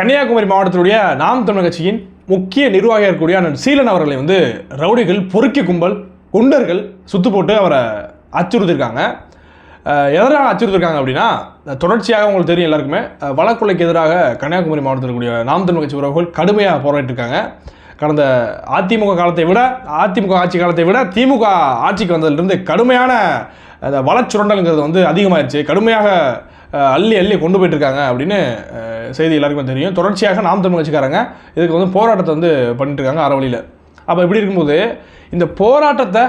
கன்னியாகுமரி மாவட்டத்தினுடைய நாம் தமிழ் கட்சியின் முக்கிய நிர்வாகியாக இருக்கக்கூடிய அண்ணன் சீலன் அவர்களை வந்து ரவுடிகள் பொறுக்கி கும்பல் குண்டர்கள் சுத்து போட்டு அவரை அச்சுறுத்திருக்காங்க. எதனால் அச்சுறுத்திருக்காங்க அப்படின்னா தொடர்ச்சியாக உங்களுக்கு தெரியும் எல்லாருக்குமே வழக்குலைக்கு எதிராக கன்னியாகுமரி மாவட்டத்தில் இருக்கக்கூடிய நாம் தமிழ் கட்சி உறவுகள் கடுமையாக போராடிட்டு கடந்த அதிமுக காலத்தை விட அதிமுக ஆட்சி காலத்தை விட திமுக ஆட்சிக்கு வந்ததிலிருந்து கடுமையான அந்த வளச்சுரண்டல்ங்கிறது வந்து அதிகமாகிடுச்சு கடுமையாக அள்ளி அள்ளி கொண்டு போயிட்டுருக்காங்க அப்படின்னு செய்தி எல்லாருக்குமே தெரியும். தொடர்ச்சியாக நாம் தமிழ் கட்சிக்காரங்க இதுக்கு வந்து போராட்டத்தை வந்து பண்ணிட்டு இருக்காங்க அறவழியில் அப்போ இப்படி இருக்கும்போது இந்த போராட்டத்தை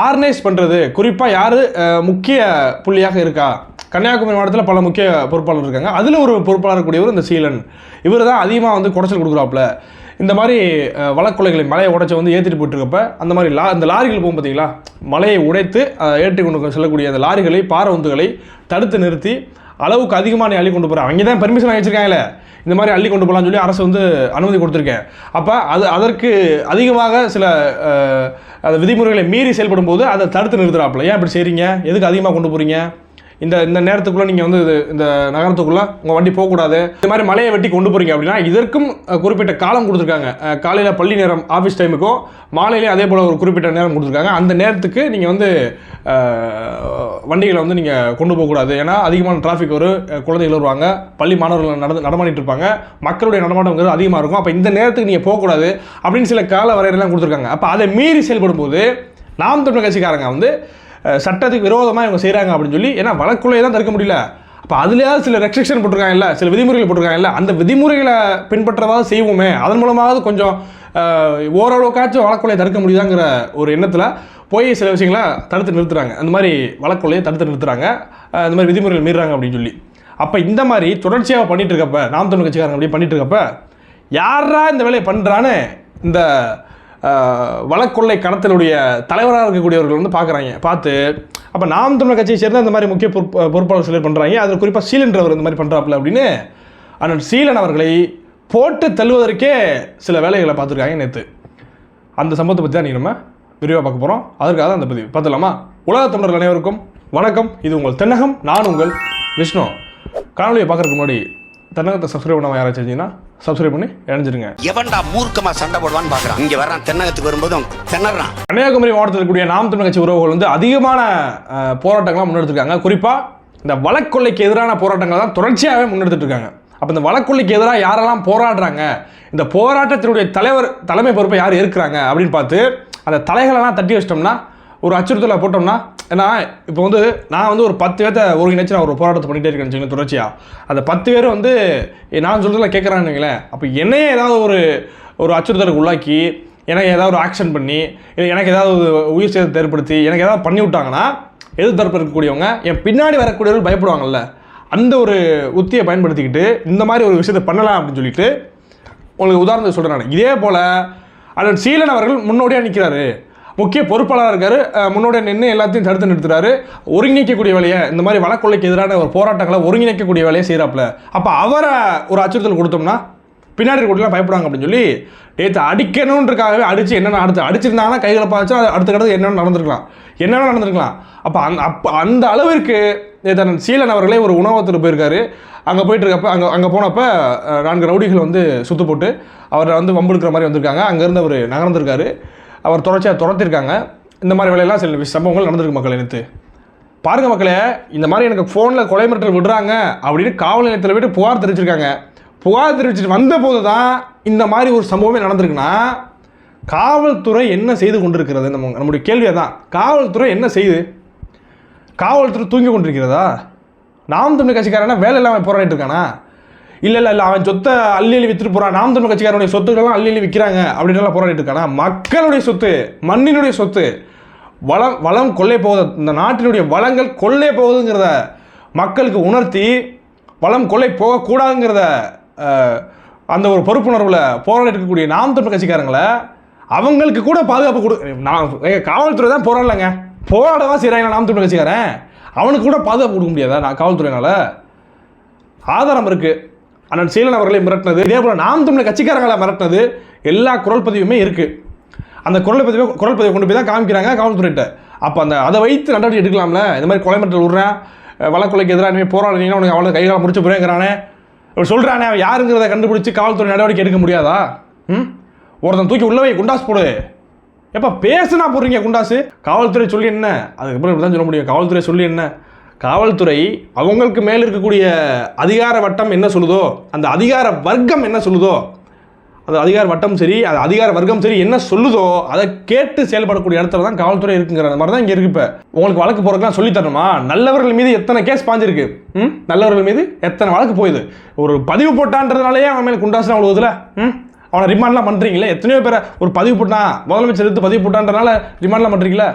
ஆர்கனைஸ் பண்ணுறது குறிப்பாக யார் முக்கிய புள்ளியாக இருக்கா? கன்னியாகுமரி மாவட்டத்தில் பல முக்கிய பொறுப்பாளர் இருக்காங்க. அதில் ஒரு பொறுப்பாளர் கூடியவர் இந்த சீலன். இவர் தான் அதிகமாக வந்து குடைச்சல் கொடுக்குறாப்புல. இந்த மாதிரி அஹ், வழக்கொலைகளை மலையை உடைச்சி வந்து ஏற்றிட்டு போயிட்டுருக்கப்ப அந்த மாதிரி லா இந்த லாரிகள் போகும் பார்த்தீங்களா மலையை உடைத்து ஏற்றி கொண்டு செல்லக்கூடிய அந்த லாரிகளை பாரவுந்துகளை தடுத்து நிறுத்தி அளவுக்கு அதிகமாக நீ அள்ளி கொண்டு போகிற அவங்க தான் பெர்மிஷன் வாங்கி வச்சிருக்காங்களே இந்த மாதிரி அள்ளி கொண்டு போகலாம்னு சொல்லி அரசு வந்து அனுமதி கொடுத்துருக்கேன். அப்போ அது அதற்கு அதிகமாக சில அந்த விதிமுறைகளை மீறி செயல்படும் போது அதை தடுத்து நிறுத்துறாப்புல. ஏன் இப்படி செய்கிறீங்க எதுக்கு அதிகமாக கொண்டு போகிறீங்க இந்த இந்த நேரத்துக்குள்ளே நீங்கள் வந்து இது- இந்த நகரத்துக்குள்ளே உங்கள் வண்டி போகக்கூடாது. இந்த மாதிரி மலையை வெட்டி கொண்டு போகிறீங்க அப்படின்னா இதற்கும் குறிப்பிட்ட காலம் கொடுத்துருக்காங்க. காலையில் பள்ளி நேரம் ஆஃபீஸ் டைமுக்கும் மாலையிலே அதே போல் ஒரு குறிப்பிட்ட நேரம் கொடுத்துருக்காங்க. அந்த நேரத்துக்கு நீங்கள் வந்து வண்டிகளை வந்து நீங்கள் கொண்டு போகக்கூடாது. ஏன்னா அதிகமான டிராஃபிக் வரும் குழந்தைகள் வருவாங்க. பள்ளி மாணவர்கள் நடந்து நடமாடிட்டு இருப்பாங்க. மக்களுடைய நடமாட்டம்ங்கிறது அதிகமாக இருக்கும். அப்போ இந்த நேரத்துக்கு நீங்கள் போகக்கூடாது அப்படின்னு சில கால வரையறைலாம் கொடுத்துருக்காங்க. அப்போ அதை மீறி செயல்படும் போது நாம் தமிழ் கட்சிக்காரங்க வந்து சட்டத்துக்கு விரோதமாக இவங்க செய்கிறாங்க அப்படின்னு சொல்லி ஏன்னா வழக்குள்ளே தான் தடுக்க முடியல. அப்போ அதுலேயாவது சில ரெஸ்ட்ரிக்ஷன் போட்டிருக்காங்கல்ல சில விதிமுறைகள் போட்டிருக்காங்கல்ல அந்த விதிமுறைகளை பின்பற்றவாவது செய்வோமே. அதன் மூலமாவது கொஞ்சம் ஓரளவுக்காச்சும் வழக்குலையை தடுக்க முடியுதாங்கிற ஒரு எண்ணத்தில் போய் சில விஷயங்களை தடுத்து நிறுத்துறாங்க. அந்த மாதிரி வழக்குலையை தடுத்து நிறுத்துறாங்க. அஹ், இந்த மாதிரி விதிமுறைகள் மீறாங்க அப்படின்னு சொல்லி. அப்போ இந்த மாதிரி தொடர்ச்சியாக பண்ணிட்டு இருக்கப்ப நாம் தமிழ் கட்சிக்காரங்க அப்படியே பண்ணிட்டு இருக்கப்ப யாரா இந்த வேலையை பண்ணுறான்னு இந்த வழக்கொள்ளை கணத்தினுடைய தலைவராக இருக்கக்கூடியவர்கள் வந்து பார்க்குறாங்க. பார்த்து அப்போ நாம் தமிழர் கட்சியை சேர்ந்த இந்த மாதிரி முக்கிய பொறுப்பு பொறுப்பாளர் சிலர் பண்ணுறாங்க அதில் குறிப்பாக சீலன்றவர் இந்த மாதிரி பண்ணுறாப்புல அப்படின்னு அண்ணன் சீலன் அவர்களை போட்டு தள்ளுவதற்கே சில வேலைகளை பார்த்துருக்காங்க நேற்று அந்த சம்பவத்தை பற்றி தான் நீங்கள் நம்ம விரிவாக பார்க்க போகிறோம் அதற்காக தான் அந்த பதிவு. பார்த்துலாமா உலக தமிழர்கள் அனைவருக்கும் வணக்கம். இது உங்கள் தென்னகம். நான் உங்கள் விஷ்ணு. காணொலியை பார்க்கறதுக்கு முன்னாடி தென்னகத்தை சப்ஸ்கிரைப் பண்ணாமல் யாராச்சும் செஞ்சீங்கன்னா சப்ஸ்கிரைப் பண்ணி இணைஞ்சிருங்க. எவன்டா மூர்க்கமா சண்டை போடுவான்னு பாக்குறான். இங்க வர்றான் தென்னகத்துக்கு வரும்போதும் திணறான். கன்னியாகுமரி மாவட்டத்தில் இருக்கக்கூடிய நாம் தமிழ் கட்சி உறவுகள் வந்து அதிகமான போராட்டங்கள்லாம் முன்னெடுத்திருக்காங்க. குறிப்பாக இந்த வழக்கொள்ளைக்கு எதிரான போராட்டங்கள் தான் தொடர்ச்சியாகவே முன்னெடுத்துட்டு இருக்காங்க அப்போ இந்த வழக்கொள்ளைக்கு எதிராக யாரெல்லாம் போராடுறாங்க? இந்த போராட்டத்தினுடைய தலைவர் தலைமை பொறுப்பை யார் ஏற்கிறாங்க? அப்படின்னு பார்த்து அந்த தலைகளெல்லாம் தட்டி வச்சிட்டோம்னா ஒரு அச்சுறுத்தலை போட்டோம்னா ஏன்னா இப்போ வந்து நான் வந்து ஒரு பத்து பேர்த்த ஒருங்கிணைச்சு நான் ஒரு போராட்டத்தை பண்ணிகிட்டே இருக்கேன்னு தொடர்ச்சியாக அந்த பத்து பேர் வந்து நான் சொல்கிறதுல கேட்குறானுங்களேன் அப்போ என்னையே ஏதாவது ஒரு ஒரு அச்சுறுத்தலுக்கு உள்ளாக்கி எனக்கு ஏதாவது ஒரு ஆக்ஷன் பண்ணி இல்லை எனக்கு ஏதாவது ஒரு உயிர் சேதத்தை ஏற்படுத்தி எனக்கு ஏதாவது பண்ணி விட்டாங்கன்னா எதிர்த்தரப்பு இருக்கக்கூடியவங்க என் பின்னாடி வரக்கூடியவர்கள் பயப்படுவாங்கல்ல. அந்த ஒரு உத்தியை பயன்படுத்திக்கிட்டு இந்த மாதிரி ஒரு விஷயத்தை பண்ணலாம் அப்படின்னு சொல்லிட்டு உங்களுக்கு உதாரணத்தை சொல்கிறேன் நான். இதே போல் அதன் சீலன் அவர்கள் முன்னோடியாக நிற்கிறாரு முக்கிய பொறுப்பாளராக இருக்கார். அஹ் நின்று எல்லாத்தையும் தடுத்து நிறுத்துறாரு. ஒருங்கிணைக்கக்கூடிய வேலையை இந்த மாதிரி வழக்கொலைக்கு எதிரான ஒரு போராட்டங்களை ஒருங்கிணைக்கக்கூடிய வேலையை செய்கிறாப்புல அப்போ அவரை ஒரு அச்சுறுத்தல் கொடுத்தோம்னா பின்னாடி இருக்கக்கூடியலாம் பயப்படுவாங்க அப்படின்னு சொல்லி நேற்று அடிக்கணுன்றக்காகவே அடித்து என்னென்ன அடுத்து அடிச்சிருந்தாங்கன்னா கைகளை பாய்ச்சா அடுத்த கடத்து என்னென்ன நடந்திருக்கலாம். என்னென்ன நடந்திருக்கலாம். அப்போ அந்த அப்போ அந்த அளவிற்கு நேற்று சீலன் அவர்களே ஒரு உணவகத்தில் போயிருக்காரு. அங்கே போயிட்டு இருக்கப்ப அங்கே அங்கே போனப்போ நான்கு ரவுடிகள் வந்து சுத்து போட்டு அவரை வந்து வம்பெடுக்கிற மாதிரி வந்திருக்காங்க. அங்கேருந்து அவர் நகர்ந்திருக்காரு. அவர் தொடர்ச்சியாக துரத்திருக்காங்க. இந்த மாதிரி வேலையெல்லாம் சில விஷ- சம்பவங்கள் நடந்திருக்கு மக்கள் நேற்று பாருங்கள் மக்களே இந்த மாதிரி எனக்கு ஃபோனில் கொலை மிரட்டல் விடுறாங்க அப்படின்னு காவல் நிலையத்தில் விட்டு புகார் தெரிவிச்சிருக்காங்க. புகார் தெரிவிச்சிட்டு வந்த போது தான் இந்த மாதிரி ஒரு சம்பவமே நடந்திருக்குன்னா காவல்துறை என்ன செய்து கொண்டிருக்கிறது? நம்ம நம்முடைய கேள்வியை தான் காவல்துறை என்ன செய்யுது காவல்துறை தூங்கி கொண்டிருக்கிறதா? நாம் தமிழ் கட்சிக்காரனா வேலை இல்லாமல் போராடிட்டு இருக்கானா? இல்லை இல்லை இல்லை அவன் சொத்தை அள்ளி வித்துட்டு போகிறான் நாம் தமிழ் கட்சிக்காரனுடைய சொத்துக்கள்லாம் அள்ளி விற்கிறாங்க அப்படின்லாம் போராடிட்டு இருக்கானா? மக்களுடைய சொத்து மண்ணினுடைய சொத்து வளம் வளம் கொள்ளை போகுது. இந்த நாட்டினுடைய வளங்கள் கொள்ளை போகுதுங்கிறத மக்களுக்கு உணர்த்தி வளம் கொள்ளை போகக்கூடாதுங்கிறத அந்த ஒரு பொறுப்புணர்வில் போராடி இருக்கக்கூடிய நாம் தமிழ் கட்சிக்காரங்களை அவங்களுக்கு கூட பாதுகாப்பு கொடு நான் ஏங்க, காவல்துறை தான் போராடலைங்க. போராடவா செய்கிறாங்க நாம் தமிழ் கட்சிக்காரன்? அவனுக்கு கூட பாதுகாப்பு கொடுக்க முடியாதா? நான் காவல்துறையினால? ஆதாரம் இருக்குது அண்ணன் சீலன் அவர்களை மிரட்டினது. இதே போல நாம் தமிழ் கட்சிக்காரங்களை மிரட்டினது. எல்லா குரல் பதிவுமே இருக்கு. அந்த குரல் பதிவை குரல் பதிவை கொண்டு போய் தான் காமிக்கிறாங்க காவல்துறையிட்ட. அப்போ அந்த அதை வைத்து நடவடிக்கை எடுக்கலாம்ல? இந்த மாதிரி கொலை மிரட்டல் விட்றேன் வழக்கொலைக்கு எதிராக இனிமேல் போராடினீங்கன்னா உனக்கு அவ்வளோ கைகாலம் முடிச்சு போறேங்கிறானே இவர் சொல்கிறானே அவன். யாருங்கிறத கண்டுபிடிச்சி காவல்துறை நடவடிக்கை எடுக்க முடியாதா? ம்? ஒருத்தன் தூக்கி உள்ளவை குண்டாஸ் போடு. எப்போ பேசுனா போடுறீங்க குண்டாசு? காவல்துறை சொல்லி என்ன? அதுக்கப்புறம் இப்படி தான் சொல்ல முடியும். காவல்துறை சொல்லி என்ன? காவல்துறை அவங்களுக்கு மேல் இருக்கக்கூடிய அதிகார வட்டம் என்ன சொல்லுதோ அந்த அதிகார வர்க்கம் என்ன சொல்லுதோ அது அதிகார வட்டம் சரி அது அதிகார வர்க்கம் சரி என்ன சொல்லுதோ அதை கேட்டு செயல்படக்கூடிய இடத்துல தான் காவல்துறை இருக்குங்கிற மாதிரி தான் இங்கே இருக்கு இப்போ. உங்களுக்கு வழக்கு போகிறதுலாம் சொல்லி தரணுமா? நல்லவர்கள் மீது எத்தனை கேஸ் பாஞ்சிருக்கு? ம்? நல்லவர்கள் மீது எத்தனை வழக்கு போகுது ஒரு பதிவு போட்டான்றதுனாலேயே அவன் மேலே அவ்வளோ விழுவுதுல ம்? அவனை ரிமாண்ட்லாம் பண்ணுறீங்களே எத்தனையோ பேரை ஒரு பதிவு போட்டான் முதலமைச்சர் எடுத்து பதிவு போட்டான்றனால ரிமாண்ட்லாம் பண்ணுறீங்களா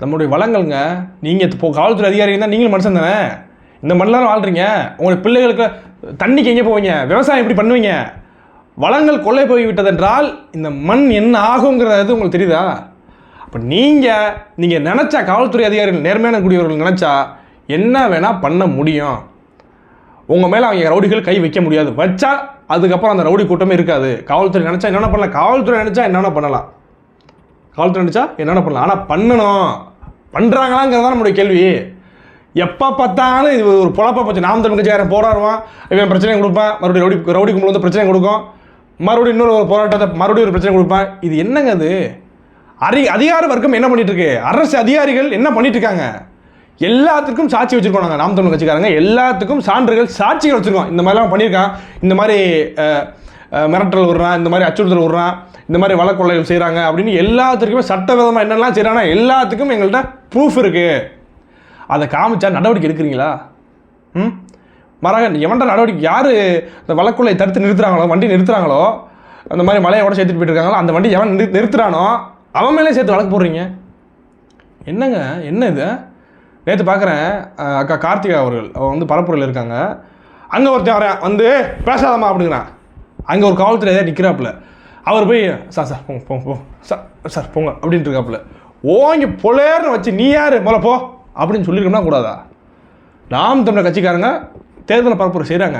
நம்மளுடைய வளங்கள்ங்க நீங்கள் இப்போ காவல்துறை அதிகாரி தான் நீங்களும் மனுஷன் தானே? இந்த மண்ணில் வாழ்கிறீங்க உங்களுடைய பிள்ளைகளுக்கு தண்ணிக்கு எங்கே போவீங்க? விவசாயம் எப்படி பண்ணுவீங்க? வளங்கள் கொள்ளை போய் விட்டதென்றால் இந்த மண் என்ன ஆகுங்கிறது உங்களுக்கு தெரியுதா? அப்போ நீங்கள் நீங்கள் நினச்சா காவல்துறை அதிகாரிகள் நேர்மையான கூடியவர்கள் நினச்சா என்ன வேணால் பண்ண முடியும். உங்கள் மேலே அவங்க ரவுடிகள் கை வைக்க முடியாது. வச்சா அதுக்கப்புறம் அந்த ரவுடி கூட்டமே இருக்காது. காவல்துறை நினச்சா என்னென்ன பண்ணலாம்? காவல்துறை நினச்சா என்னென்ன பண்ணலாம்? காவல்துறை நினச்சா என்னென்ன பண்ணலாம்? ஆனால் பண்ணணும். பண்ணுறாங்களாங்கிறது தான் நம்மளுடைய கேள்வி. எப்போ பார்த்தாலும் இது ஒரு பொழப்ப போச்சு. நாம் தமிழ் கட்சிக்காரன் போராடுவான் இவன் பிரச்சனை கொடுப்பான். மறுபடியும் ரவுடி ரவுடி கும்பல் வந்து பிரச்சனை கொடுக்கும். மறுபடியும் இன்னொரு ஒரு போராட்டத்தை மறுபடியும் ஒரு பிரச்சனை கொடுப்பான். இது என்னங்க அது? அரி அதிகார வர்க்கம் என்ன பண்ணிட்டு இருக்கு அரசு அதிகாரிகள் என்ன பண்ணிட்டு இருக்காங்க எல்லாத்துக்கும் சாட்சி வச்சுருக்கோம் நாங்கள் நாம் தமிழ் கட்சிக்காரங்க. எல்லாத்துக்கும் சான்றுகள் சாட்சிகள் வச்சுருக்கோம். இந்த மாதிரிலாம் பண்ணியிருக்கான். இந்த மாதிரி மிரட்டல் விடுறான். இந்த மாதிரி அச்சுறுத்தல் விடுறான். இந்த மாதிரி வழக்கொள்ளைகள் செய்கிறாங்க அப்படின்னு எல்லாத்துக்குமே சட்டவிதமாக என்னெல்லாம் செய்கிறாங்கன்னா எல்லாத்துக்கும் எங்கள்கிட்ட ப்ரூஃப் இருக்குது அதை காமிச்சா நடவடிக்கை எடுக்கிறீங்களா? ம்? மரகன் எவன்டா நடவடிக்கை யார் இந்த வழக்குள்ளை தடுத்து நிறுத்துகிறாங்களோ வண்டி நிறுத்துகிறாங்களோ அந்த மாதிரி மலையோட சேர்த்துட்டு போயிட்டுருக்காங்களோ அந்த வண்டி எவன் நிறு நிறுத்துறானோ அவன் மேலே சேர்த்து வழக்கு போடுறீங்க. என்னங்க என்ன இது? நேற்று பார்க்குறேன் அக்கா கார்த்திகா அவர்கள் அவன் வந்து பரப்புரையில் இருக்காங்க. அங்கே ஒருத்தன் வரேன் வந்து பேசாதம்மா அப்படிங்கிறான். அங்கே ஒரு காவல்துறை ஏதாவது நிற்கிறாப்புல அவர் போய் சார் சார் போங்க போங்க போ சார் சார் போங்க அப்படின்ட்டு இருக்காப்புல. ஓங்கி பொலேர்னு வச்சு நீ யார்? முதல்ல போ அப்படின்னு சொல்லியிருக்கோம்னா கூடாதா? நாம் தமிழர் கட்சிக்காரங்க தேர்தல் பரப்புரை செய்கிறாங்க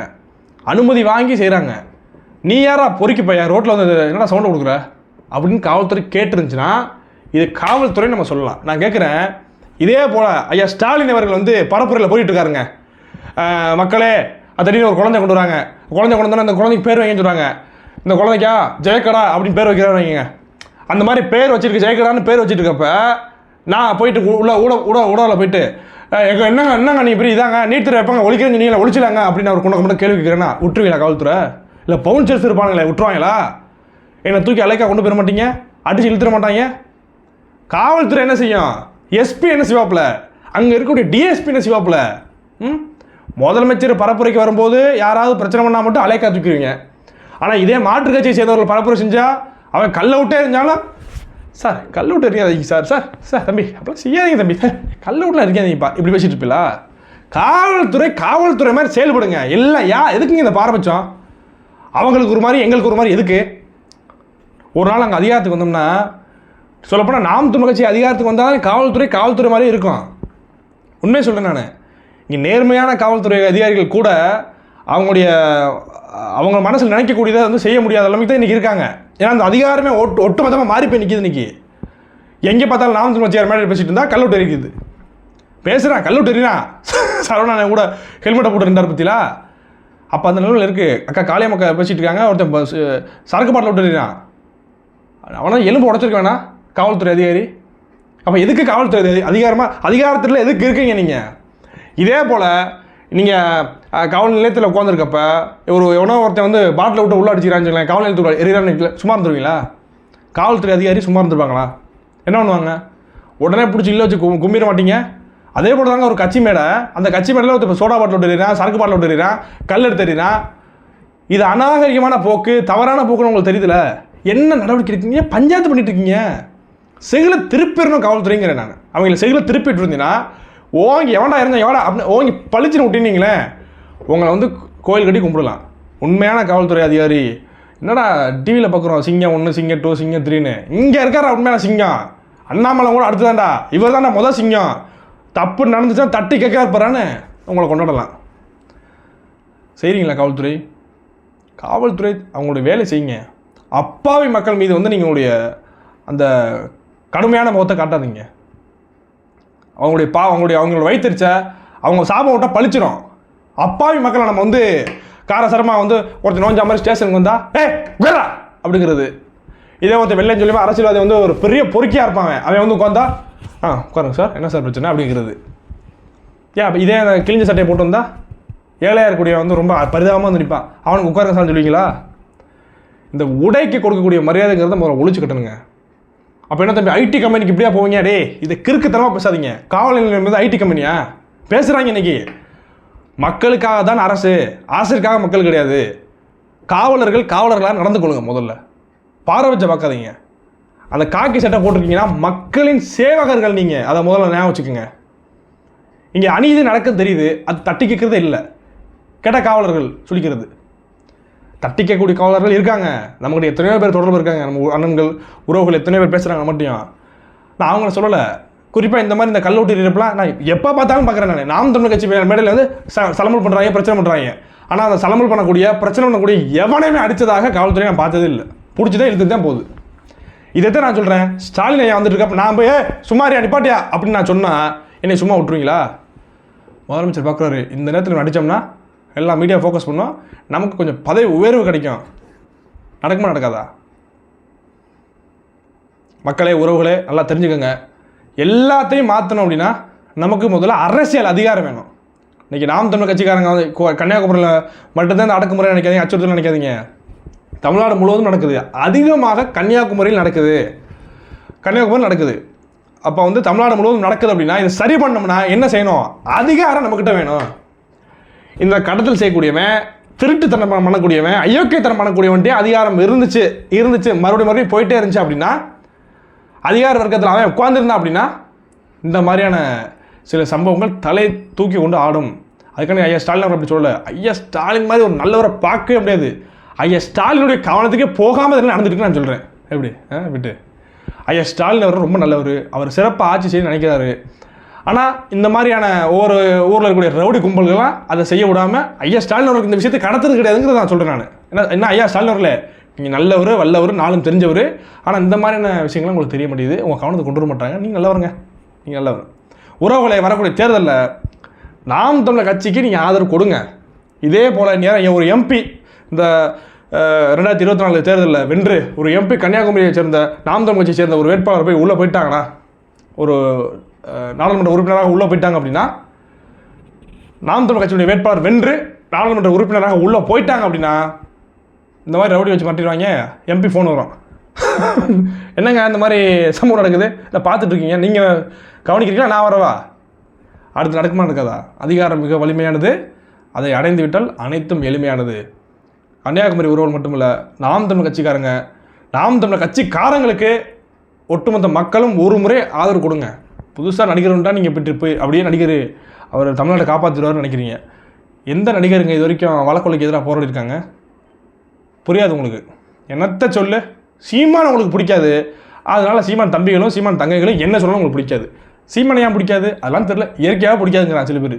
அனுமதி வாங்கி செய்கிறாங்க நீ யாரா? பொறுக்கி பையா? ரோட்டில் வந்து என்னடா சவுண்டு கொடுக்குற? அப்படின்னு காவல்துறை கேட்டுருந்துச்சுன்னா இது காவல்துறை நம்ம சொல்லலாம். நான் கேட்குறேன் இதே போல் ஐயா ஸ்டாலின் அவர்கள் வந்து பரப்புரையில் போயிட்டு இருக்காருங்க. மக்களே அது ஒரு குழந்தை கொண்டு வராங்க. குழந்தை கொண்டு வந்தோன்னா அந்த குழந்தைக்கு பேர் வாங்கி சொல்கிறாங்க இந்த குழந்தைக்கா ஜெயக்கடா அப்படின்னு பேர் வைக்கிறாரு வைங்க. அந்த மாதிரி பேர் வச்சுருக்கு ஜெயக்கடான்னு பேர் வச்சிட்டு இருக்கப்ப நான் போயிட்டு உள்ள ஊட ஊட ஊடவில் போயிட்டு எங்கள் எங்க என்னங்க என்னங்க நீ இப்படி இதாங்க? நீட் தேர்வு வைப்பாங்க ஒழிக்கிறேன்னு நீங்களே ஒழிச்சிலாங்க அப்படின்னு அவர் கொண்டு மட்டும் கேள்வி கேட்குறேன்னா விட்டுருவீங்களா காவல்துறை? இல்லை பவுன்சர்ஸ் இருப்பாங்களே விட்டுருவாங்களா என்னை தூக்கி அலைக்கா கொண்டு போயிட மாட்டீங்க? அடிச்சு இழுத்துட மாட்டாங்க? காவல்துறை என்ன செய்யும்? எஸ்பி என்ன செய்வாப்புல? அங்கே இருக்கக்கூடிய டிஎஸ்பி என்ன செய்வாப்புல? ம்? முதலமைச்சர் பரப்புரைக்கு வரும்போது யாராவது பிரச்சனை பண்ணால் மட்டும் அலைக்கா தூக்கிடுவீங்க. ஆனால் இதே மாற்றுக் கட்சியை சேர்ந்தவர்கள் பரப்புரை செஞ்சால் அவன் கல்லை விட்டே இருந்தாலும் சார் கல் விட்டு எறியாதீங்க சார். சார் சார் தம்பி அப்படிலாம் செய்யாதீங்க தம்பி. சார் கல் விட்டுலாம் இருக்காதீங்கப்பா இப்படி பேசிட்டு இருப்பீங்களா காவல்துறை காவல்துறை மாதிரி செயல்படுங்க. எல்லாம் யா எதுக்குங்க இந்த பாரபட்சம்? அவங்களுக்கு ஒரு மாதிரி எங்களுக்கு ஒரு மாதிரி எதுக்கு? ஒரு நாள் அங்கே அதிகாரத்துக்கு வந்தோம்னா சொல்லப்போனால் நாம் தமிழ் கட்சி அதிகாரத்துக்கு வந்தால் காவல்துறை காவல்துறை மாதிரி இருக்கும். உண்மையை சொல்கிறேன் நான். இங்கே நேர்மையான காவல்துறை அதிகாரிகள் கூட அவங்களுடைய அவங்க மனசில் நினைக்கக்கூடியதை வந்து செய்ய முடியாத அளவுக்கு தான் இன்றைக்கி இருக்காங்க. ஏன்னா அந்த அதிகாரமே ஒட்டு ஒட்டுமொத்தமாக மாறி போய் நிற்கிது இன்றைக்கி எங்கே பார்த்தாலும் நாம் தமிழ் மேடம் மேலே பேசிட்டு இருந்தால் கல்லூட்டு எரிக்குது. பேசுகிறான் கல்லூட்டு எறிறான் சரவணன் கூட ஹெல்மெட்டை போட்டு இருந்தார் பற்றிலா அப்போ அந்த நிலவில் இருக்குது அக்கா காளியம்மக்கா பேசிகிட்டு இருக்காங்க. ஒருத்தன் பஸ் சரக்கு பாட்டில் விட்டு எறிறான் அவனை எலும்பு உடச்சிருக்க காவல்துறை அதிகாரி. அப்போ எதுக்கு காவல்துறை அதிகாரமாக அதிகாரத்தில் எதுக்கு இருக்கீங்க நீங்கள் இதே போல் நீங்கள் காவல் நிலையத்தில் உட்காந்துருக்கப்ப ஒரு எவனோ ஒருத்தன் வந்து பாட்டில் விட்டு உள்ள அடிச்சுக்கிறான்னு வச்சுக்கோங்களேன் காவல் நிலையத்தில் எரியிறான்னு சும்மா இருந்துருவீங்களா? காவல்துறை அதிகாரி சும்மா இருந்துருப்பாங்களா? என்ன பண்ணுவாங்க? உடனே பிடிச்சி இல்லை வச்சு கும்பிட மாட்டீங்க? அதே போல தாங்க ஒரு கட்சி மேடை அந்த கட்சி மேடையில் ஒருத்தர் சோடா பாட்டில் விட்டு சரக்கு பாட்டில் விட்டுறான் கல் எடுத்துறான் இது அநாகரிகமான போக்கு தவறான போக்குன்னு உங்களுக்கு தெரியல என்ன நடவடிக்கை இருக்கீங்க பஞ்சாயத்து பண்ணிட்டு இருக்கீங்க. செகில திருப்பிடணும் காவல்துறைங்கிறேன் நான். அவங்கள செகில திருப்பிட்டு இருந்தீங்கன்னா ஓங்கி எவன்டா இருந்தா எவடா அப்படின்னு ஓங்கி பளிச்சுன்னு விட்டினீங்களே. உங்களை வந்து கோயில் கட்டி கும்பிடலாம். உண்மையான காவல்துறை அதிகாரி. என்னடா டிவியில் பார்க்குறோம் சிங்கம் ஒன்று சிங்கம் டூ சிங்கம் த்ரீன்னு இங்கே இருக்காரா உண்மையான சிங்கம்? அண்ணாமலை கூட அடுத்துதான்டா இவர் தான்டா முதல் சிங்கம். தப்பு நடந்துச்சுன்னா தட்டி கேட்க இருப்பாரான்னு உங்களை கொண்டாடலாம். செய்கிறீங்களா காவல்துறை? காவல்துறை அவங்களுடைய வேலை செய்யுங்க. அப்பாவி மக்கள் மீது வந்து நீங்கள் உங்களுடைய அந்த கடுமையான முகத்தை காட்டாதீங்க. அவங்களுடைய பா அவங்களுடைய அவங்களோட வயிற்றுச்ச அவங்க சாபம் விட்டால் பழிச்சிடும் அப்பாவி மக்களை நம்ம வந்து காரசரமாக வந்து ஒருத்தர் நோஞ்ச மாதிரி ஸ்டேஷனுக்கு வந்தா ஏ உட்காரா அப்படிங்கிறது. இதே ஒருத்தர் வெள்ளைன்னு சொல்லி அரசியல்வாதி வந்து ஒரு பெரிய பொறுக்கியாக இருப்பாங்க அவன். வந்து உட்காந்தா ஆ உட்காருங்க சார் என்ன சார் பிரச்சனை? அப்படிங்கிறது. ஏன் அப்போ இதே கிழிஞ்ச சட்டையை போட்டு வந்தா ஏழையாக இருக்கக்கூடிய வந்து ரொம்ப பரிதாபமாக வந்து நிற்பான் அவனுக்கு உட்காருங்க சார் சொல்லுவீங்களா? இந்த உடைக்கு கொடுக்கக்கூடிய மரியாதைங்கிறத முதல்ல ஒழிச்சு கட்டணுங்க. அப்போ என்ன தம்பி ஐடி கம்பெனிக்கு இப்படியா போவீங்க? டே இது கிறுக்குத்தனமாக பேசாதீங்க. காவல் நிலையம் ஐடி கம்பெனியா பேசுகிறாங்க இன்னைக்கு. மக்களுக்காக தான் அரசு அரசிற்காக மக்கள் கிடையாது. காவலர்கள் காவலர்களாக நடந்து கொள்ளுங்க முதல்ல. பார வச்ச பார்க்காதீங்க. அந்த காக்கி சட்டை போட்டிருக்கீங்கன்னா மக்களின் சேவகர்கள் நீங்கள் அதை முதல்ல ஞாபகம் வச்சுக்கோங்க. இங்கே அநீதி நடக்க தெரியுது. அது தட்டி கேட்கறதே இல்லை. கெட்ட காவலர்கள் சொல்லிக்கிறது. தட்டிக்கக்கூடிய காவலர்கள் இருக்காங்க. நம்மகிட்ட எத்தனையோ பேர் தொடர்பு இருக்காங்க. நம்ம அண்ணன்கள் உறவுகள் எத்தனையோ பேர் பேசுகிறாங்க மட்டும் நான் அவங்கள சொல்லலை. குறிப்பாக இந்த மாதிரி இந்த கல்லூட்டி இருப்பலாம் நான் எப்போ பார்த்தாலும் பார்க்குறேன் நான். நாம் தமிழ் கட்சி மேடையில் வந்து ச சலமல் பண்ணுறாங்க பிரச்சனை பண்ணுறாங்க ஆனால் அந்த சலமல் பண்ணக்கூடிய பிரச்சனை பண்ணக்கூடிய எவனையுமே அடித்ததாக காவல்துறை நான் பார்த்ததே இல்லை. பிடிச்சதே இழுத்து தான் போகுது. தான் நான் சொல்கிறேன் ஸ்டாலின் ஐயா வந்துட்டு இருக்க நான் போய் "ஏய், சும்மாரியா நிப்பாட்டியா? அப்படின்னு நான் சொன்னால் என்னை சும்மா விட்டுருவீங்களா? முதலமைச்சர் பார்க்குறாரு இந்த நேரத்தில் அடித்தோம்னா எல்லா மீடியா ஃபோக்கஸ் பண்ணோம் நமக்கு கொஞ்சம் பதவி உயர்வு கிடைக்கும். நடக்குமா நடக்காதா? மக்களே உறவுகளே நல்லா தெரிஞ்சுக்கோங்க. எல்லாத்தையும் மாற்றணும் அப்படின்னா நமக்கு முதல்ல அரசியல் அதிகாரம் வேணும். இன்றைக்கி நாம் தமிழ் கட்சிக்காரங்க வந்து கன்னியாகுமரியில் மட்டும்தான் இந்த அடக்குமுறை நினைக்காதீங்க அச்சுறுத்தல் நினைக்காதீங்க. தமிழ்நாடு முழுவதும் நடக்குது. அதிகமாக கன்னியாகுமரியில் நடக்குது. கன்னியாகுமரி நடக்குது. அப்போ வந்து தமிழ்நாடு முழுவதும் நடக்குது அப்படின்னா இதை சரி பண்ணோம்னா என்ன செய்யணும்? அதிகாரம் நம்மக்கிட்ட வேணும். இந்த கடத்தல் செய்யக்கூடியவன் திருட்டுத்தனம் பண்ணக்கூடியவன் அயோக்கியத்தனம் பண்ணக்கூடியவன்ட்டே அதிகாரம் இருந்துச்சு இருந்துச்சு. மறுபடியும் மறுபடியும் போயிட்டே இருந்துச்சு அப்படின்னா அதிகார வர்க்கத்தில் அவன் உட்காந்துருந்தான் அப்படின்னா இந்த மாதிரியான சில சம்பவங்கள் தலை தூக்கி கொண்டு ஆடும். அதுக்கான ஐயா ஸ்டாலின் அவர் அப்படி சொல்லல. ஐயா ஸ்டாலின் மாதிரி ஒரு நல்லவரை பார்க்கவே முடியாது. ஐயா ஸ்டாலினுடைய கவனத்துக்கே போகாமல் இதெல்லாம் நடந்துட்டு நான் சொல்கிறேன் எப்படி? ஆ விட்டு. ஐயா ஸ்டாலின் அவர் ரொம்ப நல்லவர். அவர் சிறப்பாக ஆட்சி செய்ய நினைக்கிறாரு. ஆனால் இந்த மாதிரியான ஒவ்வொரு ஊரில் இருக்கக்கூடிய ரவுடி கும்பல்கள்லாம் அதை செய்ய விடாமல் ஐயா ஸ்டாலின் அவருக்கு இந்த விஷயத்தை கடத்துறது கிடையாதுங்கிறத நான் சொல்கிறேன் நான். என்ன என்ன ஐயா ஸ்டாலின் அவர்களே நீங்கள் நல்லவர் வல்லவர் நாளும் தெரிஞ்சவர். ஆனால் இந்த மாதிரியான விஷயங்கள்லாம் உங்களுக்கு தெரிய மாட்டேங்குது. உங்கள் கவனத்துக்கு கொண்டு வர மாட்டாங்க. நீங்கள் நல்லவருங்க. நீங்கள் நல்லவர். உறவுகளை வரக்கூடிய தேர்தலில் நாம் தமிழர் கட்சிக்கு நீங்கள் ஆதரவு கொடுங்க. இதே போல் நேரம் ஒரு எம்பி இந்த ரெண்டாயிரத்தி இருபத்தி நாலு தேர்தலில் வென்று ஒரு எம்பி கன்னியாகுமரியை சேர்ந்த நாம் தமிழ் கட்சியை சேர்ந்த ஒரு வேட்பாளர் போய் உள்ளே போயிட்டாங்கன்னா ஒரு நாடாளுமன்ற உறுப்பினராக உள்ளே போயிட்டாங்க அப்படின்னா நாம் தமிழ் கட்சியுடைய வேட்பாளர் வென்று நாடாளுமன்ற உறுப்பினராக உள்ளே போயிட்டாங்க அப்படின்னா இந்த மாதிரி ரவுடி வச்சு மாட்டிடுவாங்க எம்பி ஃபோன் வரும். என்னங்க இந்த மாதிரி சம்பவம் நடக்குது? இல்லை பார்த்துட்ருக்கீங்க நீங்கள் கவனிக்கிறீங்களா? நான் வரவா? அடுத்து நடக்குமா நடக்காதா? அதிகாரம் மிக வலிமையானது. அதை அடைந்து விட்டால் அனைத்தும் எளிமையானது. கன்னியாகுமரி ஒருவர் மட்டுமில்ல நாம் தமிழ் கட்சிக்காரங்க நாம் தமிழ் கட்சிக்காரங்களுக்கு ஒட்டுமொத்த மக்களும் ஒரு முறை ஆதரவு கொடுங்க. புதுசாக நடிகர்ன்றா நீங்கள் பெற்று போய் அப்படியே நடிகர் அவர் தமிழ்நாட்டை காப்பாற்றிடுவார்னு நினைக்கிறீங்க. எந்த நடிகருங்க இது வரைக்கும் வழக்கொலைக்கு எதிராக போராடிருக்காங்க? புரியாது உங்களுக்கு. என்னத்த சொல்லு? சீமான் உங்களுக்கு பிடிக்காது. அதனால் சீமான் தம்பிகளும் சீமான் தங்கைகளும் என்ன சொல்லணும் உங்களுக்கு பிடிக்காது. சீமானை ஏன் பிடிக்காது? அதெல்லாம் தெரில இயற்கையாக பிடிக்காதுங்கிறான் சில பேர்.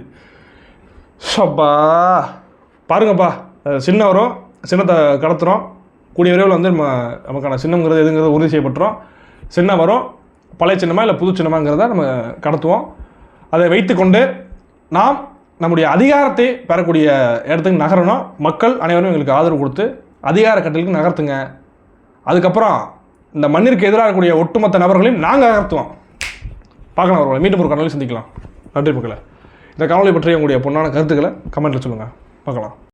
ஷப்பா. பாருங்கப்பா சின்ன வரும் சின்னத்தை கடத்துகிறோம் கூடிய விரைவில் வந்து நம்ம நமக்கான சின்னங்கிறது எதுங்கிறது உறுதி செய்யப்பட்டுரும். சின்ன வரும் பழைய சின்னமா இல்லை புது சின்னமாங்கிறத நம்ம கடத்துவோம். அதை வைத்துக்கொண்டு நாம் நம்முடைய அதிகாரத்தை பெறக்கூடிய இடத்துக்கு நகரணும். மக்கள் அனைவரும் எங்களுக்கு ஆதரவு கொடுத்து அதிகார கட்டலுக்கு நகர்த்துங்க. அதுக்கப்புறம் இந்த மண்ணிற்கு எதிராக இருக்கக்கூடிய ஒட்டுமொத்த நபர்களையும் நாங்கள் நகர்த்துவோம். பார்க்கலாம் அவர்களை மீண்டும் ஒரு கனவில் சந்திக்கலாம். நன்றி மக்களை. இந்த காணொலி பற்றி உங்களுடைய பொன்னான கருத்துக்களை கமெண்ட்டில் சொல்லுங்கள் பார்க்கலாம்.